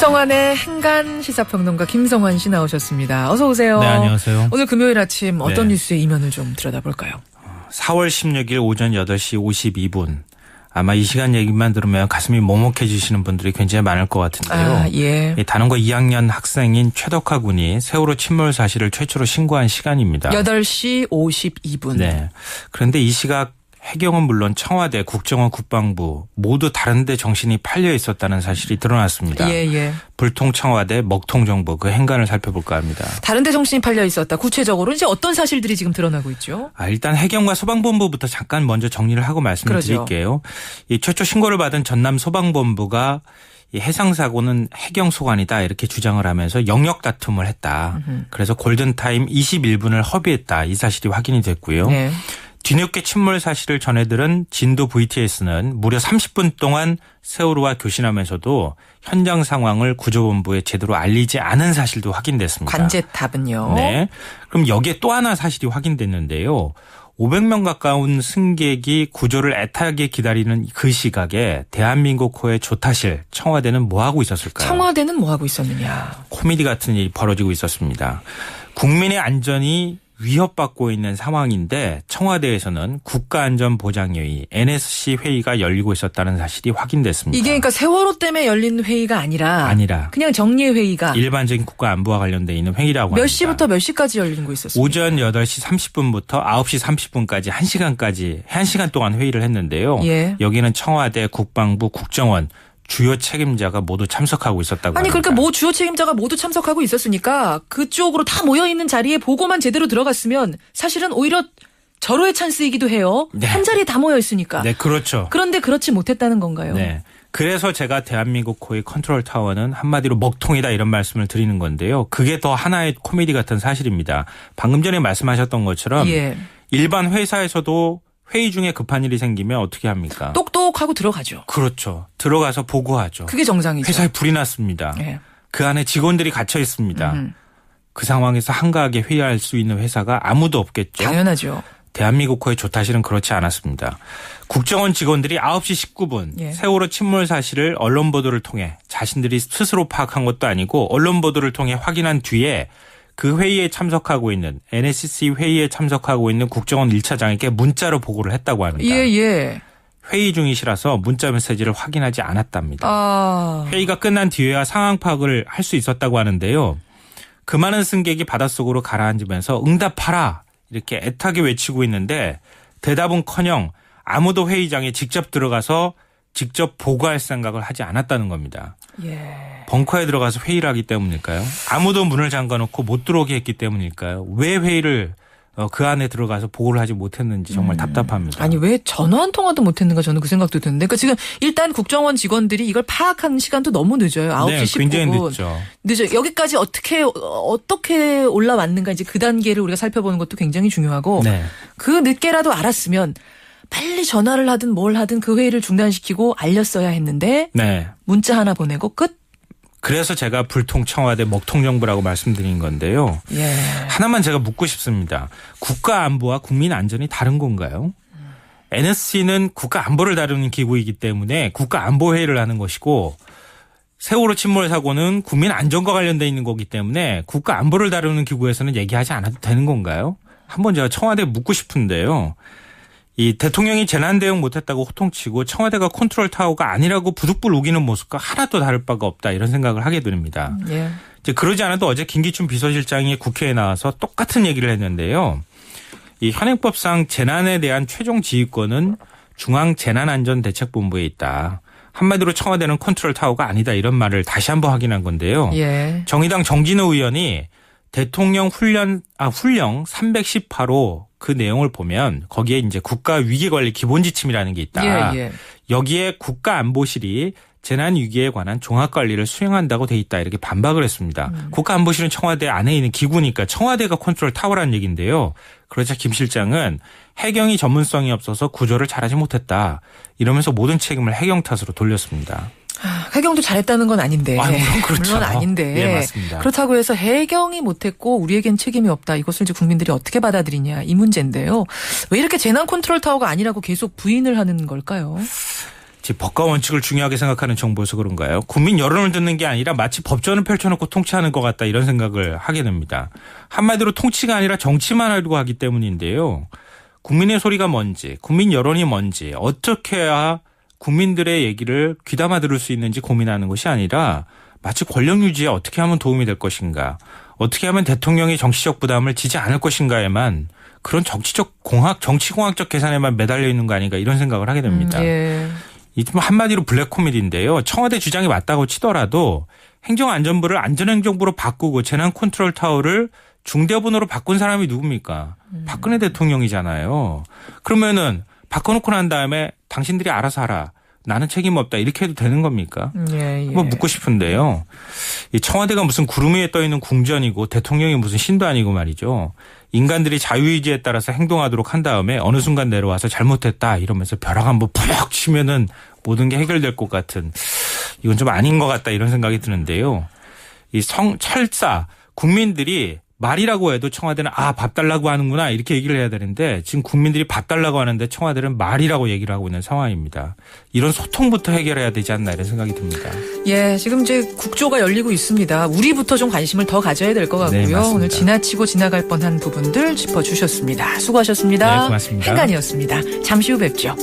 신성환의 행간 시사평론가 김성환 씨 나오셨습니다. 어서 오세요. 네, 안녕하세요. 오늘 금요일 아침 어떤 네. 뉴스의 이면을 좀 들여다볼까요? 4월 16일 오전 8시 52분. 아마 이 시간 얘기만 들으면 가슴이 먹먹해지시는 분들이 굉장히 많을 것 같은데요. 아, 예. 이 단원고 2학년 학생인 최덕화 군이 세월호 침몰 사실을 최초로 신고한 시간입니다. 8시 52분. 네. 그런데 이 시각 해경은 물론 청와대, 국정원, 국방부 모두 다른데 정신이 팔려 있었다는 사실이 드러났습니다. 예, 예. 불통 청와대, 먹통 정부 그 행간을 살펴볼까 합니다. 다른데 정신이 팔려 있었다. 구체적으로 이제 어떤 사실들이 지금 드러나고 있죠? 아, 일단 해경과 소방본부부터 잠깐 먼저 정리를 하고 말씀을 그러죠. 드릴게요. 이 최초 신고를 받은 전남 소방본부가 이 해상 사고는 해경 소관이다 이렇게 주장을 하면서 영역 다툼을 했다. 그래서 골든 타임 21분을 허비했다. 이 사실이 확인이 됐고요. 네. 뒤늦게 침몰 사실을 전해들은 진도 VTS는 무려 30분 동안 세월호와 교신하면서도 현장 상황을 구조본부에 제대로 알리지 않은 사실도 확인됐습니다. 관제탑은요. 네. 그럼 여기에 또 하나 사실이 확인됐는데요. 500명 가까운 승객이 구조를 애타게 기다리는 그 시각에 대한민국 호의 조타실 청와대는 뭐 하고 있었을까요? 청와대는 뭐 하고 있었느냐? 코미디 같은 일이 벌어지고 있었습니다. 국민의 안전이 위협받고 있는 상황인데 청와대에서는 국가안전보장회의 NSC 회의가 열리고 있었다는 사실이 확인됐습니다. 이게 그러니까 세월호 때문에 열린 회의가 아니라 아니라 그냥 정리의 회의가 일반적인 국가 안보와 관련돼 있는 회의라고 몇 합니다. 시부터 몇 시까지 열린 거 있었습니까? 오전 8시 30분부터 9시 30분까지 1시간까지 1시간 동안 회의를 했는데요. 예. 여기는 청와대, 국방부, 국정원 주요 책임자가 모두 참석하고 있었다고 아니. 그러니까 뭐 주요 책임자가 모두 참석하고 있었으니까 그쪽으로 다 모여 있는 자리에 보고만 제대로 들어갔으면 사실은 오히려 절호의 찬스이기도 해요. 네. 한 자리에 다 모여 있으니까. 네, 그렇죠. 그런데 그렇지 못했다는 건가요? 네. 그래서 제가 대한민국 코의 컨트롤 타워는 한마디로 먹통이다 이런 말씀을 드리는 건데요. 그게 더 하나의 코미디 같은 사실입니다. 방금 전에 말씀하셨던 것처럼 예. 일반 회사에서도 회의 중에 급한 일이 생기면 어떻게 합니까? 똑 똑하고 들어가죠. 그렇죠. 들어가서 보고하죠. 그게 정상이죠. 회사에 불이 났습니다. 예. 그 안에 직원들이 갇혀 있습니다. 음. 그 상황에서 한가하게 회의할 수 있는 회사가 아무도 없겠죠. 당연하죠. 대한민국 호의 조타실은 그렇지 않았습니다. 국정원 직원들이 9시 19분 예. 세월호 침몰 사실을 언론 보도를 통해 자신들이 스스로 파악한 것도 아니고 언론 보도를 통해 확인한 뒤에 그 회의에 참석하고 있는 NSC 회의에 참석하고 있는 국정원 1차장에게 문자로 보고를 했다고 합니다. 예, 예. 회의 중이시라서 문자 메시지를 확인하지 않았답니다. 아. 회의가 끝난 뒤에야 상황 파악을 할 수 있었다고 하는데요. 그 많은 승객이 바닷속으로 가라앉으면서 응답하라 이렇게 애타게 외치고 있는데 대답은커녕 아무도 회의장에 직접 들어가서 직접 보고할 생각을 하지 않았다는 겁니다. 예. 벙커에 들어가서 회의를 하기 때문일까요? 아무도 문을 잠가놓고 못 들어오게 했기 때문일까요? 왜 회의를 어, 그 안에 들어가서 보고를 하지 못했는지 정말 답답합니다. 음. 아니 왜 전화 한 통화도 못 했는가 저는 그 생각도 드는데 그러니까 지금 일단 국정원 직원들이 이걸 파악하는 시간도 너무 늦어요. 9시 네, 19분. 굉장히 늦죠. 늦어 여기까지 어떻게 어떻게 올라왔는가 이제 그 단계를 우리가 살펴보는 것도 굉장히 중요하고 네. 그 늦게라도 알았으면 빨리 전화를 하든 뭘 하든 그 회의를 중단시키고 알렸어야 했는데 네. 문자 하나 보내고 끝. 그래서 제가 불통 청와대 먹통 정부라고 말씀드린 건데요. 예. 하나만 제가 묻고 싶습니다. 국가 안보와 국민 안전이 다른 건가요? NSC는 국가 안보를 다루는 기구이기 때문에 국가 안보 회의를 하는 것이고 세월호 침몰 사고는 국민 안전과 관련돼 있는 거기 때문에 국가 안보를 다루는 기구에서는 얘기하지 않아도 되는 건가요? 한번 제가 청와대에 묻고 싶은데요. 이 대통령이 재난 대응 못했다고 호통치고 청와대가 컨트롤 타워가 아니라고 부득불 우기는 모습과 하나도 다를 바가 없다 이런 생각을 하게 됩니다. 예. 이제 그러지 않아도 어제 김기춘 비서실장이 국회에 나와서 똑같은 얘기를 했는데요. 이 현행법상 재난에 대한 최종 지휘권은 중앙 재난안전대책본부에 있다. 한마디로 청와대는 컨트롤 타워가 아니다 이런 말을 다시 한번 확인한 건데요. 예. 정의당 정진우 의원이 대통령 훈련 아 훈령 318호 그 내용을 보면 거기에 이제 국가 위기 관리 기본 지침이라는 게 있다. 예, 예. 여기에 국가안보실이 재난 위기에 관한 종합 관리를 수행한다고 돼 있다 이렇게 반박을 했습니다. 음. 국가안보실은 청와대 안에 있는 기구니까 청와대가 컨트롤 타워라는 얘기인데요. 그러자 김 실장은 해경이 전문성이 없어서 구조를 잘하지 못했다. 이러면서 모든 책임을 해경 탓으로 돌렸습니다. 아, 해경도 잘했다는 건 아닌데. 아, 물론 그렇죠. 물론 아닌데. 예, 맞습니다. 그렇다고 해서 해경이 못했고 우리에겐 책임이 없다. 이것을 이제 국민들이 어떻게 받아들이냐 이 문제인데요. 왜 이렇게 재난 컨트롤 타워가 아니라고 계속 부인을 하는 걸까요? 제 법과 원칙을 중요하게 생각하는 정부여서 그런가요? 국민 여론을 듣는 게 아니라 마치 법전을 펼쳐놓고 통치하는 것 같다 이런 생각을 하게 됩니다. 한마디로 통치가 아니라 정치만 하려고 하기 때문인데요. 국민의 소리가 뭔지, 국민 여론이 뭔지, 어떻게 해야 국민들의 얘기를 귀담아 들을 수 있는지 고민하는 것이 아니라 마치 권력 유지에 어떻게 하면 도움이 될 것인가, 어떻게 하면 대통령이 정치적 부담을 지지 않을 것인가에만 그런 정치적 공학, 정치공학적 계산에만 매달려 있는 거 아닌가 이런 생각을 하게 됩니다. 음, 예. 이좀 한마디로 블랙 코미디인데요. 청와대 주장이 맞다고 치더라도 행정안전부를 안전행정부로 바꾸고 재난 컨트롤 타워를 중대본으로 바꾼 사람이 누굽니까? 박근혜 대통령이잖아요. 그러면은 바꿔놓고 난 다음에 당신들이 알아서 하라. 나는 책임 없다. 이렇게 해도 되는 겁니까? 예, 예. 한번 묻고 싶은데요. 이 청와대가 무슨 구름 위에 떠 있는 궁전이고 대통령이 무슨 신도 아니고 말이죠. 인간들이 자유의지에 따라서 행동하도록 한 다음에 어느 순간 내려와서 잘못했다 이러면서 벼락 한번 푹 치면은 모든 게 해결될 것 같은 이건 좀 아닌 것 같다 이런 생각이 드는데요. 이 성, 철사, 국민들이 말이라고 해도 청와대는 아, 밥 달라고 하는구나 이렇게 얘기를 해야 되는데 지금 국민들이 밥 달라고 하는데 청와대는 말이라고 얘기를 하고 있는 상황입니다. 이런 소통부터 해결해야 되지 않나 이런 생각이 듭니다. 예, 지금 이제 국조가 열리고 있습니다. 우리부터 좀 관심을 더 가져야 될 것 같고요. 네. 오늘 지나치고 지나갈 뻔한 부분들 짚어주셨습니다. 수고하셨습니다. 네, 고맙습니다. 행간이었습니다. 잠시 후 뵙죠.